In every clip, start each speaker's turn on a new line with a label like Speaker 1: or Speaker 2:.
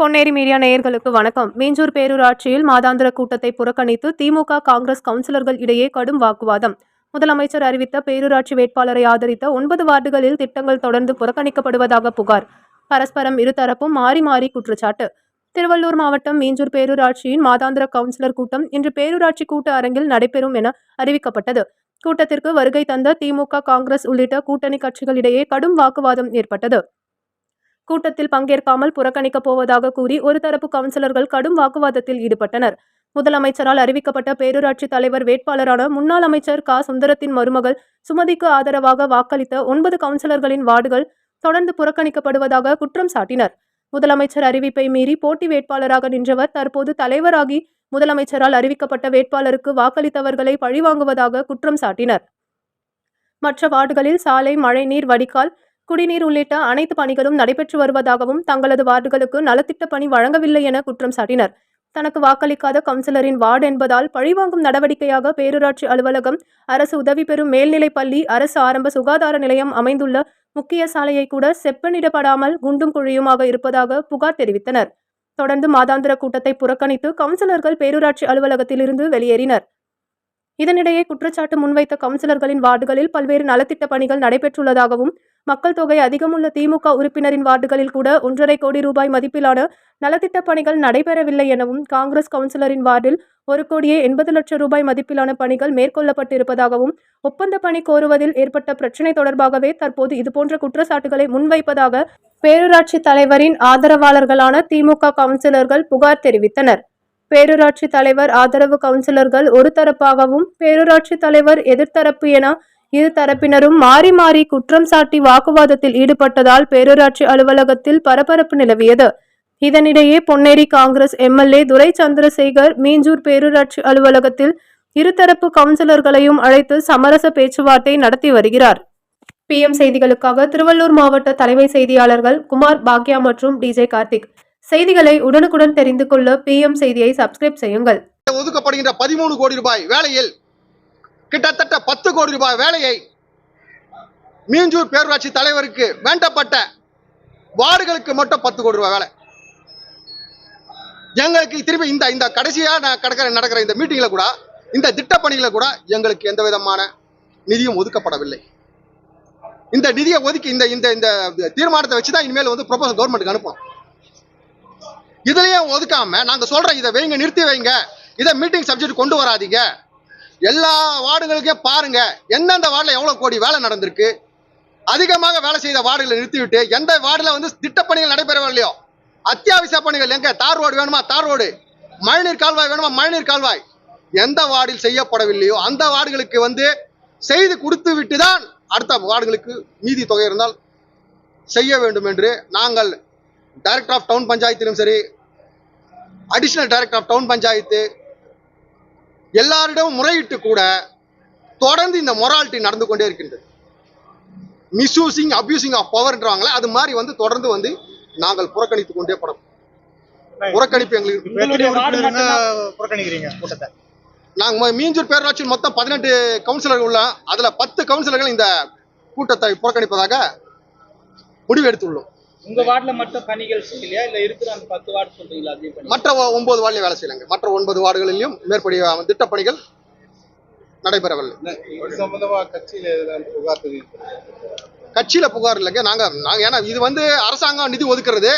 Speaker 1: Ponneri media நேயர்களுக்கு வணக்கம். மீஞ்சூர் பேரூராட்சியில் மாதாந்திர கூட்டத்தை புறக்கணித்து திமுக காங்கிரஸ் கவுன்சிலர்கள் இடையே கடும் வாக்குவாதம். முதலமைச்சர் அறிவித்த பேரூராட்சி வேட்பாளரை ஆதரித்த ஒன்பது வார்டுகளில் திட்டங்கள் தொடர்ந்து புறக்கணிக்கப்படுவதாக புகார். பரஸ்பரம் இருதரப்பும் மாறி மாறி குற்றச்சாட்டு. திருவள்ளூர் மாவட்டம் மீஞ்சூர் பேரூராட்சியின் மாதாந்திர கவுன்சிலர் கூட்டம் இன்று பேரூராட்சி கூட்ட அரங்கில் நடைபெறும் என அறிவிக்கப்பட்டது. கூட்டத்திற்கு வருகை தந்த திமுக காங்கிரஸ் உள்ளிட்ட கூட்டணி கட்சிகளிடையே கடும் வாக்குவாதம் ஏற்பட்டது. கூட்டத்தில் பங்கேற்காமல் புறக்கணிக்கப் போவதாக கூறி ஒரு தரப்பு கவுன்சிலர்கள் கடும் வாக்குவாதத்தில் ஈடுபட்டனர். முதலமைச்சரால் அறிவிக்கப்பட்ட பேரூராட்சி தலைவர் வேட்பாளரான முன்னாள் அமைச்சர் கா. சுந்தரத்தின் மருமகள் சுமதிக்கு ஆதரவாக வாக்களித்த ஒன்பது கவுன்சிலர்களின் வார்டுகள் தொடர்ந்து புறக்கணிக்கப்படுவதாக குற்றம் சாட்டினர். முதலமைச்சர் அறிவிப்பை மீறி போட்டி வேட்பாளராக நின்றவர் தற்போது தலைவராகி முதலமைச்சரால் அறிவிக்கப்பட்ட வேட்பாளருக்கு வாக்களித்தவர்களை பழிவாங்குவதாக குற்றம் சாட்டினர். மற்ற வார்டுகளில் சாலை மழைநீர் வடிகால் குடிநீர் உள்ளிட்ட அனைத்து பணிகளும் நடைபெற்று வருவதாகவும் தங்களது வார்டுகளுக்கு நலத்திட்ட பணி வழங்கவில்லை என குற்றம் சாட்டினர். தனக்கு வாக்களிக்காத கவுன்சிலரின் வார்டு என்பதால் பழிவாங்கும் நடவடிக்கையாக பேரூராட்சி அலுவலகம் அரசு உதவி பெறும் மேல்நிலைப் பள்ளி அரசு ஆரம்ப சுகாதார நிலையம் அமைந்துள்ள முக்கிய சாலையை கூட செப்பனிடப்படாமல் குண்டும் குழியுமாக இருப்பதாக புகார் தெரிவித்தனர். தொடர்ந்து மாதாந்திர கூட்டத்தை புறக்கணித்து கவுன்சிலர்கள் பேரூராட்சி அலுவலகத்திலிருந்து வெளியேறினர். இதனிடையே குற்றச்சாட்டு முன்வைத்த கவுன்சிலர்களின் வார்டுகளில் பல்வேறு நலத்திட்ட பணிகள் நடைபெற்றுள்ளதாகவும் மக்கள் தொகை அதிகமுள்ள திமுக உறுப்பினரின் வார்டுகளில் கூட ஒன்றரை கோடி ரூபாய் மதிப்பிலான நலத்திட்ட பணிகள் நடைபெறவில்லை எனவும் காங்கிரஸ் கவுன்சிலரின் வார்டில் ஒரு கோடியே எண்பது லட்சம் ரூபாய் மதிப்பிலான பணிகள் மேற்கொள்ளப்பட்டிருப்பதாகவும் ஒப்பந்த பணி கோருவதில் ஏற்பட்ட பிரச்சினை தொடர்பாகவே தற்போது இதுபோன்ற குற்றச்சாட்டுகளை முன்வைப்பதாக பேரூராட்சி தலைவரின் ஆதரவாளர்களான திமுக கவுன்சிலர்கள் புகார் தெரிவித்தனர். பேரூராட்சி தலைவர் ஆதரவு கவுன்சிலர்கள் ஒரு தரப்பாகவும் பேரூராட்சி தலைவர் எதிர்த்தரப்பு என இரு தரப்பினரும் மாறி மாறி குற்றம் சாட்டி வாக்குவாதத்தில் ஈடுபட்டதால் பேரூராட்சி அலுவலகத்தில் பரபரப்பு நிலவியது. இதனிடையே பொன்னேரி காங்கிரஸ் எம்எல்ஏ துரை சந்திரசேகர் மீஞ்சூர் பேரூராட்சி அலுவலகத்தில் இருதரப்பு கவுன்சிலர்களையும் அழைத்து சமரச பேச்சுவார்த்தை நடத்தி வருகிறார். பிஎம் செய்திகளுக்காக திருவள்ளூர் மாவட்ட தலைமை செய்தியாளர்கள் குமார் பாக்யா மற்றும் டிஜே கார்த்திக். செய்திகளை உடனுக்குடன் தெரிந்து கொள்ள பிஎம் செய்தியை சப்ஸ்கிரைப் செய்யுங்கள்.
Speaker 2: ஒதுக்கப்படுகின்ற பதிமூணு கோடி ரூபாய் வேலையில் கிட்டத்தட்ட பத்து கோடி ரூபாய் வேலையை மீஞ்சூர் பேரூராட்சி தலைவருக்கு வேண்டப்பட்ட வார்டுகளுக்கு மட்டும் பத்து கோடி ரூபாய் வேலை. எங்களுக்கு திரும்பி இந்த இந்த கடைசியாக நான் கடக்கிற நடக்கிற இந்த மீட்டிங்கில் கூட இந்த திட்டப்பணிகளை கூட எங்களுக்கு எந்த விதமான நிதியும் ஒதுக்கப்படவில்லை. இந்த நிதியை ஒதுக்கி இந்த இந்த இந்த தீர்மானத்தை வச்சு தான் இனிமேல் வந்து ப்ரொபோசல் கவர்மெண்ட்டுக்கு அனுப்பணும். இதுலேயும் ஒதுக்காம நாங்கள் சொல்கிறோம் இதை வைங்க நிறுத்தி வைங்க இதை மீட்டிங் சப்ஜெக்ட் கொண்டு வராதீங்க. எல்லா வார்டுகளுக்கே பாருங்க எந்தெந்த வார்டில் எவ்வளோ கோடி வேலை நடந்திருக்கு? அதிகமாக வேலை செய்த வார்டுகளை நிறுத்திவிட்டு எந்த வார்டில் வந்து திட்டப்பணிகள் நடைபெறவில்லையோ அத்தியாவசிய பணிகள் எங்க? தார் ரோடு வேணுமா? தார் ரோடு. மழைநீர் கால்வாய் வேணுமா? மழைநீர் கால்வாய். எந்த வார்டில் செய்யப்படவில்லையோ அந்த வார்டுகளுக்கு வந்து செய்து கொடுத்து விட்டு தான் அடுத்த வார்டுகளுக்கு மீதி தொகை இருந்தால் செய்ய வேண்டும் என்று நாங்கள் டைரக்டர் ஆஃப் டவுன் பஞ்சாயத்திலும் சரி additional director of town panchayat எல்லாரிடமும் முறையிட்டு கூட தொடர்ந்து இந்த மொராலிட்டி நடந்து கொண்டே இருக்கின்றது. மிஸ்யூசிங் அபியூசிங் ஆஃப் பவர்ன்றாங்களே அது மாதிரி வந்து தொடர்ந்து வந்து நாங்கள் புறக்கணித்து கொண்டே படம் புறக்கணிப்பு எங்களுக்கு நாங்கள் மீஞ்சூர் பேரூராட்சியில் மொத்தம் பதினெட்டு கவுன்சிலர்கள் உள்ள அதில் பத்து கவுன்சிலர்கள் இந்த கூட்டத்தை புறக்கணிப்பதாக முடிவு எடுத்துள்ளோம்.
Speaker 3: உங்க வார்டுல மட்டும் பணிகள் செய்யலையா? இல்ல இருக்கிற அந்த பத்து வார்டு சொல்றீங்களா? அதே
Speaker 2: மற்ற ஒன்பது வார்டிலையும் வேலை செய்யலாங்க. மற்ற ஒன்பது வார்டுகளிலும் மேற்படி திட்டப்பணிகள் நடைபெறவில்லை.
Speaker 4: சம்பந்தமா கட்சியில புகார்?
Speaker 2: கட்சியில புகார் இல்லைங்க. நாங்க நாங்க ஏன்னா இது வந்து அரசாங்கம் நிதி ஒதுக்குறது.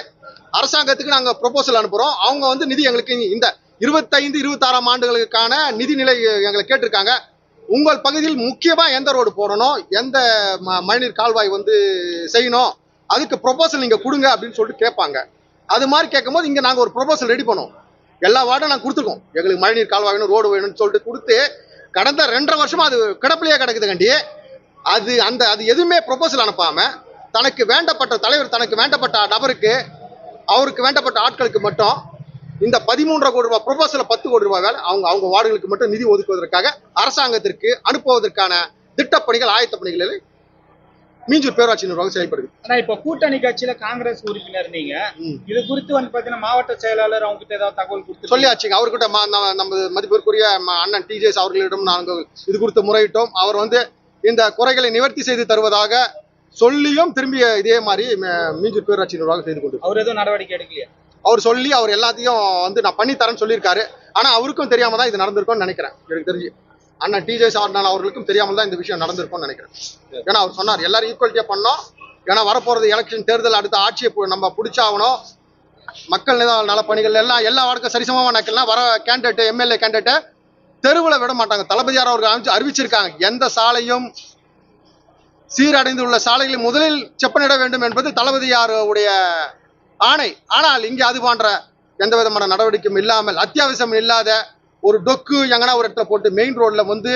Speaker 2: அரசாங்கத்துக்கு நாங்க ப்ரொபோசல் அனுப்புறோம். அவங்க வந்து நிதி எங்களுக்கு இந்த இருபத்தைந்து இருபத்தாறாம் ஆண்டுகளுக்கான நிதி நிலை எங்களை கேட்டிருக்காங்க. உங்கள் பகுதியில் முக்கியமா எந்த ரோடு போடணும்? எந்த மழைநீர் கால்வாய் வந்து செய்யணும்? அதுக்கு ப்ரொபோசல் நீங்கள் கொடுங்க அப்படின்னு சொல்லிட்டு கேட்பாங்க. அது மாதிரி கேட்கும்போது இங்கே நாங்கள் ஒரு ப்ரொபோசல் ரெடி பண்ணோம். எல்லா வார்டும் நாங்கள் கொடுத்துருக்கோம். எங்களுக்கு மழைநீர் கால்வாய் வேணும் ரோடு வேணும்னு சொல்லிட்டு கொடுத்து கடந்த ரெண்டரை வருஷமா அது கிடப்பிலேயே கிடக்குது கண்டி. அது அந்த அது எதுவுமே ப்ரொபோசல் அனுப்பாமல் தனக்கு வேண்டப்பட்ட தலைவர் தனக்கு வேண்டப்பட்ட நபருக்கு அவருக்கு வேண்டப்பட்ட ஆட்களுக்கு மட்டும் இந்த பதிமூன்றரை கோடி ரூபாய் ப்ரொபோசல பத்து கோடி ரூபாய் வேலை அவங்க அவங்க வார்டுகளுக்கு மட்டும் நிதி ஒதுக்குவதற்காக அரசாங்கத்திற்கு அனுப்புவதற்கான திட்டப்பணிகள் ஆயத்த பணிகளில் மீஞ்சூர் பேரூராட்சி நிர்வாகம் செயல்படுது
Speaker 3: ஆனா இப்ப கூட்டணி கட்சியில காங்கிரஸ் உறுப்பினர் நீங்க. இது குறித்து வந்து பாத்தீங்கன்னா மாவட்ட செயலாளர் அவங்க கிட்ட ஏதாவது தகவல் கொடுத்து
Speaker 2: சொல்லியாச்சுங்க அவர்கிட்ட நம்ம மதிப்பிற்குரிய அண்ணன் டிஜேஸ் அவர்களிடம் நாங்கள் இது குறித்து முறையிட்டோம். அவர் வந்து இந்த குறைகளை நிவர்த்தி செய்து தருவதாக சொல்லியும் திரும்பிய இதே மாதிரி மீஞ்சூர் பேரூராட்சி நிர்வாகம் செய்து கொண்டு
Speaker 3: அவர் எதுவும் நடவடிக்கை எடுக்கலையா?
Speaker 2: அவர் சொல்லி அவர் எல்லாத்தையும் வந்து நான் பண்ணி தரேன்னு சொல்லியிருக்காரு. ஆனா அவருக்கும் தெரியாம தான் இது நடந்திருக்கும்னு நினைக்கிறேன். எனக்கு தெரிஞ்சு. அண்ணன் டிஜே சார்னால் அவர்களுக்கும் தெரியாமல் தான் இந்த விஷயம் நடந்திருக்கும்னு நினைக்கிறேன். ஏன்னா அவர் சொன்னார் எல்லாரும் ஈக்குவலிட்டியா பண்ணோம். ஏன்னா வரப்போறது எலெக்ஷன் தேர்தல் அடுத்த ஆட்சியை நம்ம பிடிச்சாகணும். மக்கள் நல பணிகள் எல்லாம் எல்லா வார்டுக்கும் சரிசமமா நடக்கலாம் வர கேண்டிடேட் எம்எல்ஏ கேண்டிடேட்டை தெருவில் விட மாட்டாங்க. தளபதியார் அவர்கள் அறிவிச்சு- அறிவிச்சிருக்காங்க. எந்த சாலையும் சீரடைந்து உள்ள சாலைகளை முதலில் செப்பனிட வேண்டும் என்பது தளபதியாருடைய ஆணை. ஆனால் இங்கே அது போன்ற எந்த விதமான நடவடிக்கையும் இல்லாமல் அத்தியாவசியம் இல்லாத ஒரு டொக்கு எங்கன்னா ஒரு இடத்துல போட்டு மெயின் ரோட்ல வந்து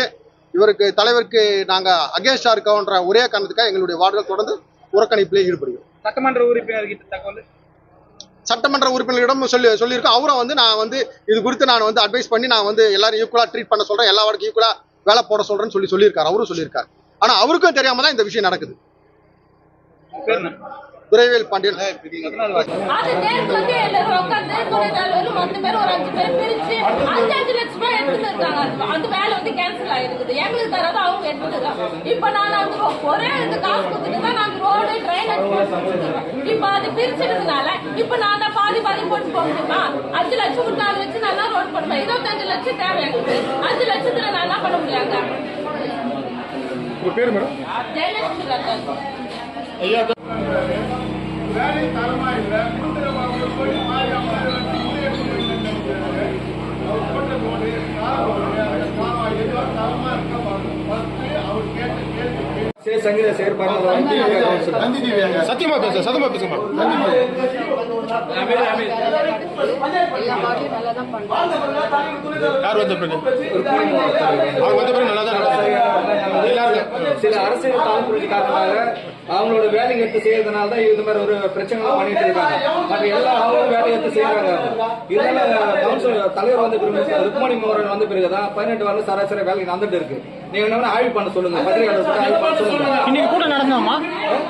Speaker 2: இவருக்கு தலைவருக்கு நாங்க அகேன்ஸ்டா இருக்கோன்ற ஒரே காரணத்துக்காக எங்களுடைய வார்டுகள் தொடர்ந்து புறக்கணிப்பிலே ஈடுபடுகிறோம்.
Speaker 3: சட்டமன்ற உறுப்பினர்கிட்ட தகவல்?
Speaker 2: சட்டமன்ற உறுப்பினர்களிடம் சொல்லி சொல்லியிருக்கோம். அவரும் வந்து நான் வந்து இது குறித்து நான் வந்து அட்வைஸ் பண்ணி நான் வந்து எல்லாரும் ஈக்குவலா ட்ரீட் பண்ண சொல்றேன். எல்லா வார்டுக்கும் ஈக்குவலா வேலை போட சொல்றேன்னு சொல்லி சொல்லியிருக்காரு. அவரும் சொல்லியிருக்காரு. ஆனா அவருக்கும் தெரியாம தான் இந்த விஷயம் நடக்குது. துரைவேல் பாண்டியன்.
Speaker 5: அந்த- வேலை வந்து கேன்சல் ஆயிருக்குது. எங்களுக்கு தராது அவங்க எடுத்துட்டு இருக்காங்க இப்ப நான் அந்த ஒரே இது காசு கொடுத்துட்டு தான் நாங்க ரோடு இப்ப அது பிரிச்சிருந்தனால இப்ப நான் தான் பாதி பாதி போட்டு போக முடியுமா அஞ்சு லட்சம் கொடுத்து நாலு லட்சம் நல்லா ரோடு போடுவேன் இருபத்தஞ்சு லட்சம் தேவை எங்களுக்கு அஞ்சு லட்சத்துல நான் என்ன பண்ண முடியாங்க
Speaker 4: பேர் மேடம்
Speaker 5: ஜெயலட்சுமி ரத்தன்
Speaker 6: சே சங்கீத செயற்பாடு
Speaker 4: சத்தியமா பேச சத்தமா பேசுமா யார் வந்த பிறகு வந்த பிறகு நல்லா தான் எல்லாரும்
Speaker 6: சில அரசியல் தலைமுறை காரணமாக அவங்களோட வேலையை எடுத்து செய்யறதுனால தான் இந்த மாதிரி ஒரு பிரச்சனை பண்ணிட்டு இருக்காங்க. மற்ற எல்லா அவங்களும் வேலை எடுத்து செய்யறாங்க. இதனால கவுன்சில் தலைவர் வந்து பிறகு ருக்மணி மோகன் வந்த பிறகுதான் பதினெட்டு வாரம் சராசரி வேலை நடந்துட்டு இருக்கு. நீங்க என்ன ஆய்வு பண்ண சொல்லுங்க. பத்திரிகையாளர் ஆய்வு பண்ண சொல்லுங்க.
Speaker 7: இன்னைக்கு கூட்டம் நடந்தோமா?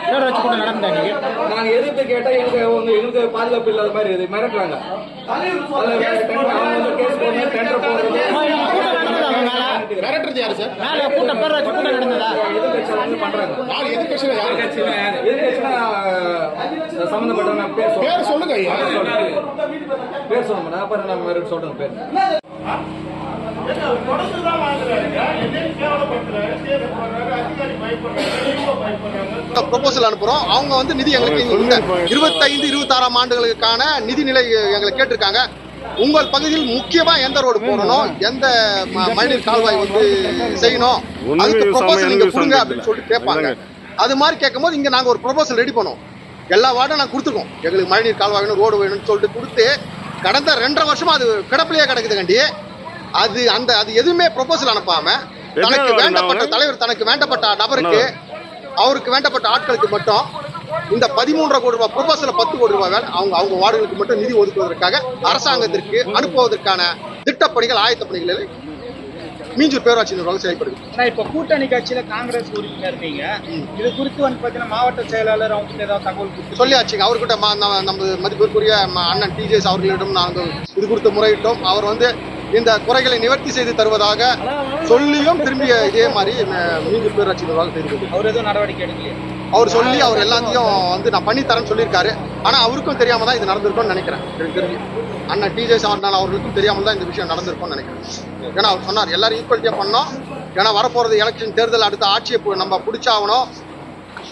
Speaker 7: வேற வச்சு கூட்டம் நடந்தா இன்னைக்கு?
Speaker 6: நாங்க எதிர்த்து கேட்டா எங்களுக்கு உங்க எங்களுக்கு பாதுகாப்பு இல்லாத மாதிரி இது மிரட்டுறாங்க. வந்து
Speaker 4: மிரட்டுறது யாரு சார்?
Speaker 7: மேல கூட்டம் பேர் வச்சு கூட்டம் நடந்ததா?
Speaker 6: எதிர்கட்சியில வந்து பண்றாங்க.
Speaker 4: யார் எதிர்கட்சியில யாரு?
Speaker 6: எதிர்கட்சினா அஹ், சம்பந்தப்பட்ட பேர்
Speaker 4: சொல்லுங்க.
Speaker 6: பேர் சொல்ல மாட்டேன் அப்புறம் நம்ம வேற சொல்றேன் பேர்.
Speaker 2: ப்ரொபோசல் அனுப்புறோம். அவங்க வந்து நிதி எங்களுக்கு இருபத்தைந்து இருபத்தாறாம் ஆண்டுகளுக்கான நிதி நிலை எங்களை கேட்டிருக்காங்க. உங்கள் பகுதியில் முக்கியமா எந்த ரோடு போடணும் எந்த மழைநீர் கால்வாய் வந்து செய்யணும்? அதுக்கு ப்ரொபோசல் நீங்க கொடுங்க அப்படின்னு சொல்லிட்டு கேட்பாங்க. அது மாதிரி கேட்கும்போது இங்க நாங்க ஒரு ப்ரொபோசல் ரெடி பண்ணோம். எல்லா வார்டும் நான் கொடுத்துருக்கோம். எங்களுக்கு மழைநீர் கால்வாய் வேணும் ரோடு வேணும்னு சொல்லிட்டு கொடுத்து கடந்த ரெண்டரை வருஷமா அது கிடப்பிலேயே கிடக்குது கண்டி அது அந்த அது எதுவுமே ப்ரொபோசல் அனுப்பாம தனக்கு வேண்டப்பட்ட தலைவர் தனக்கு வேண்டப்பட்ட நபருக்கு அவருக்கு வேண்டப்பட்ட ஆட்களுக்கு மட்டும் இந்த பதிமூன்றரை கோடி ரூபாய் ப்ரொபோசல பத்து கோடி ரூபாய் வேலை அவங்க அவங்க வார்டுகளுக்கு மட்டும் நிதி ஒதுக்குவதற்காக அரசாங்கத்திற்கு அனுப்புவதற்கான திட்டப்பணிகள் ஆயத்த பணிகளில் மீஞ்சூர் பேரூராட்சி நிர்வாகம் செயல்படுது.
Speaker 3: ஆனா இப்ப கூட்டணி கட்சியில காங்கிரஸ் உறுப்பினர் நீங்க. இது குறித்து வந்து பாத்தீங்கன்னா மாவட்ட செயலாளர் அவங்க கிட்ட ஏதாவது தகவல்
Speaker 2: சொல்லியாச்சுங்க. அவர்கிட்ட ம- நம்ம மதிப்பிற்குரிய ம- அண்ணன் டிஜேஸ் அவர்களிடம் நாங்கள் இது குறித்து முறையிட்டோம். அவர் வந்து இந்த குறைகளை நிவர்த்தி செய்து தருவதாக சொல்லியும் திரும்பி இதே மாதிரி ம- மீஞ்சூர் பேரூராட்சி நிர்வாகம் செய்து
Speaker 3: அவர் எதுவும் நடவடிக்கை எடுக்கலையே?
Speaker 2: அவர் சொல்லி அவர் எல்லாத்தையும் வந்து நான் பண்ணி தரேன்னு சொல்லியிருக்காரு. ஆனா அவருக்கும் தெரியாம தான் இது நடந்திருக்கும்னு நினைக்கிறேன். எனக்கு தெரிஞ்சு. அண்ணன் டிஜே சார்னால் அவர்களுக்கும் தெரியாமல் தான் இந்த விஷயம் நடந்திருக்கும்னு நினைக்கிறேன். ஏன்னா அவர் சொன்னார் எல்லாரும் ஈக்குவலிட்டியா பண்ணோம். ஏன்னா வரப்போறது எலெக்ஷன் தேர்தல் அடுத்த ஆட்சியை நம்ம பிடிச்சாகணும்.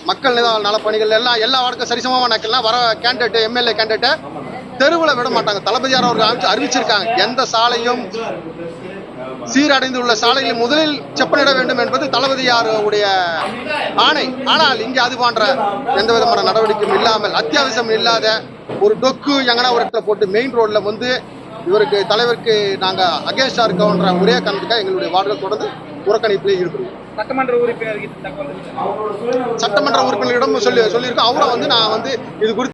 Speaker 2: மக்கள் நல பணிகள் எல்லாம் எல்லா வார்டுக்கும் சரிசமமா நடக்கலாம் வர கேண்டிடேட் எம்எல்ஏ கேண்டிடேட்டை தெருவில் விட மாட்டாங்க. தளபதியார் அவர்கள் அறிவிச்சு- அறிவிச்சிருக்காங்க. எந்த சாலையும் சீரடைந்து உள்ள சாலைகளை முதலில் செப்பனிட வேண்டும் என்பது தளபதியாருடைய ஆணை. ஆனால் இங்கே அது போன்ற எந்த விதமான நடவடிக்கையும் இல்லாமல் அத்தியாவசியம் இல்லாத ஒரு டொக்கு எங்கன்னா ஒரு இடத்துல போட்டு மெயின் ரோட்ல வந்து இவருக்கு தலைவருக்கு நாங்க அகேன்ஸ்டா இருக்கோன்ற ஒரே காரணத்துக்காக எங்களுடைய வார்டுகள் தொடர்ந்து புறக்கணிப்பிலே ஈடுபடுவோம்
Speaker 3: சட்டமன்ற தகவல்
Speaker 2: சட்டமன்ற உறுப்பினர்களிடம் சொல்லி சொல்லியிருக்கோம். அவரும் வந்து நான் வந்து இது குறித்து